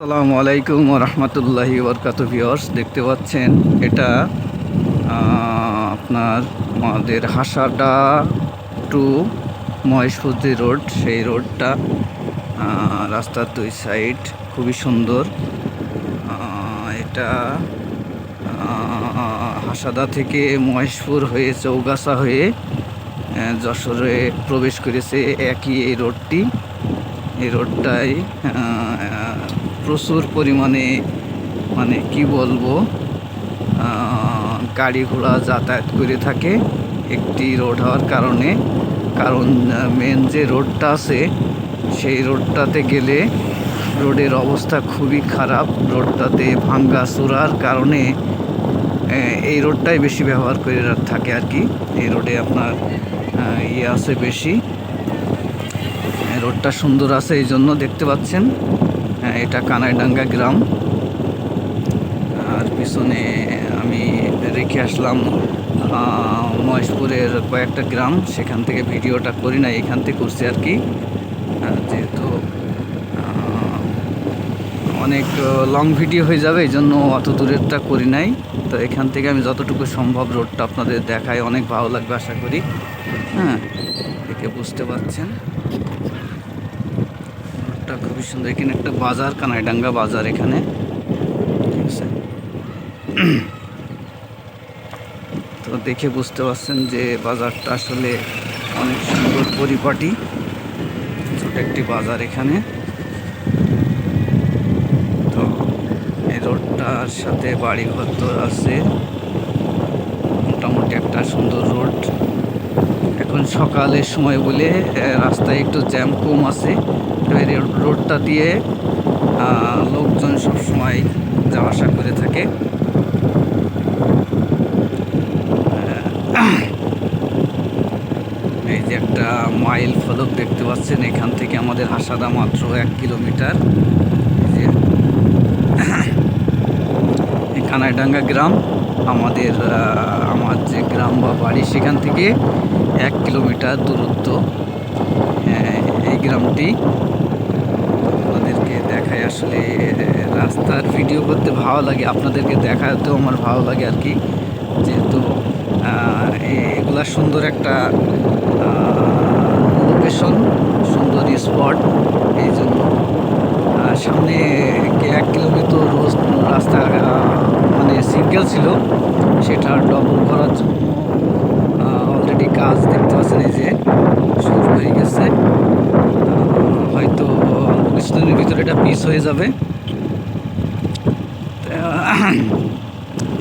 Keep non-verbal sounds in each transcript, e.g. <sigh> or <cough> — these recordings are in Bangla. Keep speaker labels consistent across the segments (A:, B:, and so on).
A: আসসালামু আলাইকুম রহমতুল্লাহি বরকাত ভিওর্স দেখতে পাচ্ছেন এটা আপনার আমাদের হাসাডা টু মহেশপুর রোড সেই রোডটা রাস্তার দুই সাইড খুবই সুন্দর। এটা হাসাদা থেকে মহেশপুর হয়ে চৌগাছা হয়ে যশোরে প্রবেশ করেছে একই এই রোডটি। এই রোডটায় আহ, প্রচুর পরিমাণে মানে কি বলব গাড়ি ঘোড়া যাতায়াত করে থাকে একটি রোড হওয়ার কারণে। কারণ মেন যে রোডটা আছে, সেই রোডটাতে গেলে রোডের অবস্থা খুবই খারাপ। রোডটাতে ভাঙ্গা চোরার কারণে এই রোডটাই বেশি ব্যবহার করে থাকে আর কি। এই রোডে আপনার ইয়ে আছে বেশি। রোডটা সুন্দর আছে, এই জন্য দেখতে পাচ্ছেন। হ্যাঁ, এটা কানাইডাঙ্গা গ্রাম। আর পিছনে আমি রেখে আসলাম মহেশপুরের কয়েকটা গ্রাম। সেখান থেকে ভিডিওটা করি না এখান থেকে করছি আর কি। যেহেতু অনেক লং ভিডিও হয়ে যাবে এই জন্য অত দূরেরটা করি নাই। তো এখান থেকে আমি যতটুকু সম্ভব রোডটা আপনাদের দেখায় অনেক ভালো লাগবে আশা করি। হ্যাঁ দেখে বুঝতে পারছেন। রোডটা খুবই সুন্দর। এখানে একটা বাজার, কানাইডাঙ্গা বাজার এখানে। ঠিক আছে? তো দেখে বুঝতে পারছেন যে বাজারটা আসলে অনেক সুন্দর পরিপাটি। ছোট একটি বাজার এখানে। তো এই রোডটার সাথে বাড়িঘর তো আছে। মোটামুটি একটা সুন্দর রোড। এখন সকালের সময় বলে রাস্তায় একটু জ্যাম কম আছে। রোড- রোডটা দিয়ে লোকজন সবসময় যাওয়া আসা করে থাকে। এই যে একটা মাইল ফলক দেখতে পাচ্ছেন, এখান থেকে আমাদের হাসাদা মাত্র এক কিলোমিটার। এই যে গ্রাম। আমাদের আমার যে গ্রাম বা বাড়ি, সেখান থেকে এক কিলোমিটার দূরত্ব এই গ্রামটি। আপনাদেরকে দেখায় আসলে রাস্তার ভিডিও করতে ভালো লাগে, আপনাদেরকে দেখাতেও আমার ভালো লাগে আর কি। যেহেতু এগুলা সুন্দর একটা লোকেশন সুন্দর স্পট এই জন্য সামনে এক কিলোমিটার রোজ রাস্তা মানে সিঙ্গেল ছিল। সেটা ডবল করার জন্য অলরেডি কাজ দেখতে পাচ্ছেন এই যে শুরু হয়ে গেছে। হয়তো কিছুদিনের ভিতরে এটা পিস হয়ে যাবে।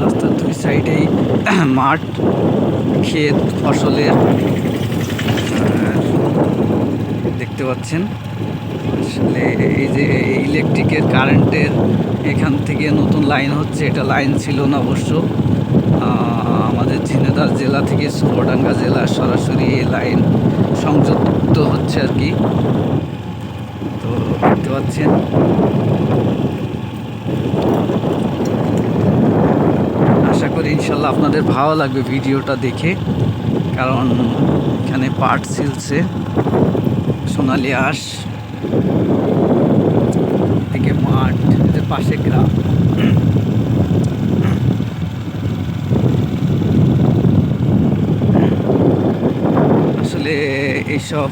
A: রাস্তার দুই সাইডেই মাঠ, ক্ষেত, ফসলের দেখতে পাচ্ছেন। আসলে এই যে ইলেকট্রিকের কারেন্টের এখান থেকে নতুন লাইন হচ্ছে, এটা লাইন ছিল না অবশ্য। আমাদের ঝিনেদার জেলা থেকে চুয়াডাঙ্গা জেলা সরাসরি এই লাইন সংযুক্ত হচ্ছে আর কি। তো দেখতে পাচ্ছেন। আশা করি ইনশাল্লাহ আপনাদের ভালো লাগবে ভিডিওটা দেখে, কারণ এখানে পাট ছিলছে, সোনালি আঁশ থেকে মাঠ পাশে গ্রাম আসলে এইসব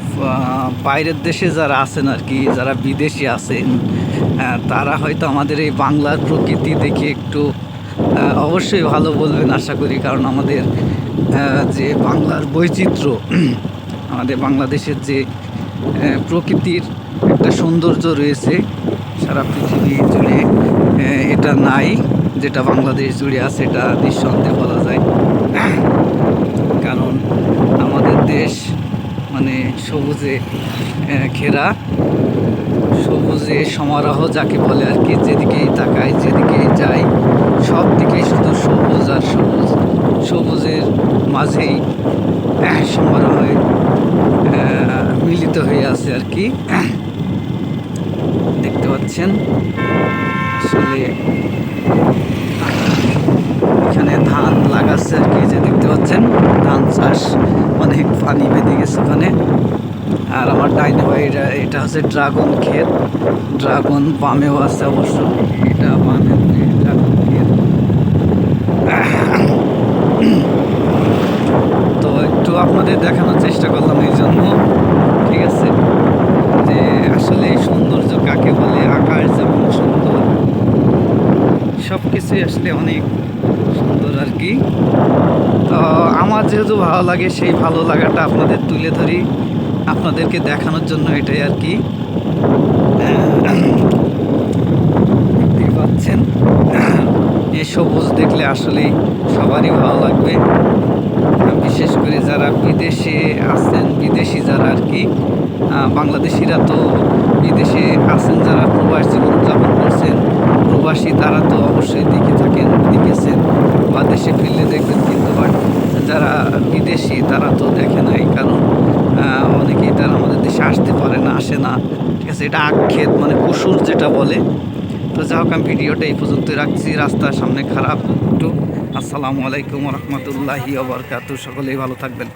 A: বাইরের দেশে যারা আছেন আর কি, যারা বিদেশি আছেন তারা হয়তো আমাদের এই বাংলার প্রকৃতি দেখে একটু অবশ্যই ভালো বলবেন আশা করি। কারণ আমাদের যে বাংলার বৈচিত্র্য, <clears throat> আমাদের বাংলাদেশের যে প্রকৃতির একটা সৌন্দর্য রয়েছে, সারা পৃথিবী জুড়ে এটা নাই, যেটা বাংলাদেশ জুড়ে আছে, এটা নিঃসন্দেহে বলা যায়। <clears throat> কারণ আমাদের দেশ মানে সবুজে ঘেরা। সবুজে সমারোহ যাকে বলে আর কি, যেদিকেই তাকাই, যেদিকেই যাই সব দিকেই শুধু সবুজ আর সবুজ। সবুজের মাঝেই সমারোহে মিলিত হয়ে আছে আর কি। দেখতে পাচ্ছেন? আসলে, এখানে ধান লাগাচ্ছে আর কি যে দেখতে পাচ্ছেন? ধান চাষ অনেক পানি বেঁধে গেছে ওখানে। আর আমার ডাইনে এটা এটা হচ্ছে ড্রাগন ক্ষেত। ড্রাগন পামেও আছে অবশ্য, এটা পামে ড্রাগন ক্ষেত। তো একটু আপনাদের দেখানোর চেষ্টা করলাম এই জন্য, ঠিক আছে? যে আসলে এই সৌন্দর্য কাকে বলে, আকাশ যেমন সুন্দর সব কিছুই আসলে অনেক সুন্দর আর কি তো আমার যেহেতু ভালো লাগে, সেই ভালো লাগাটা আপনাদের তুলে ধরি। আপনাদেরকে দেখানোর জন্য এটাই আর কি। পাচ্ছেন। এ সবুজ দেখলে আসলে সবারই ভালো লাগবে। বিশেষ করে যারা বিদেশে আছেন, বিদেশি যারা আর কি বাংলাদেশিরা তো বিদেশে আছেন, যারা প্রবাস জীবনযাপন করছেন, প্রবাসী তারা তো অবশ্যই দেখে থাকেন, দেখেছেন, বা দেশে ফিরলে দেখবেন কিন্তু বাট যারা বিদেশি, তারা তো দেখে নাই, কারণ অনেকেই তারা আমাদের দেশে আসতে পারে না, আসে না। ঠিক আছে, এটা আক্ষেপ মানে পশুর যেটা বলে। তো যা হোক, আমি ভিডিওটা এই পর্যন্ত রাখছি, রাস্তার সামনে খারাপ, একটু। আসসালামু আলাইকুম রহমতুল্লাহি আবরকাত সকলেই ভালো থাকবেন।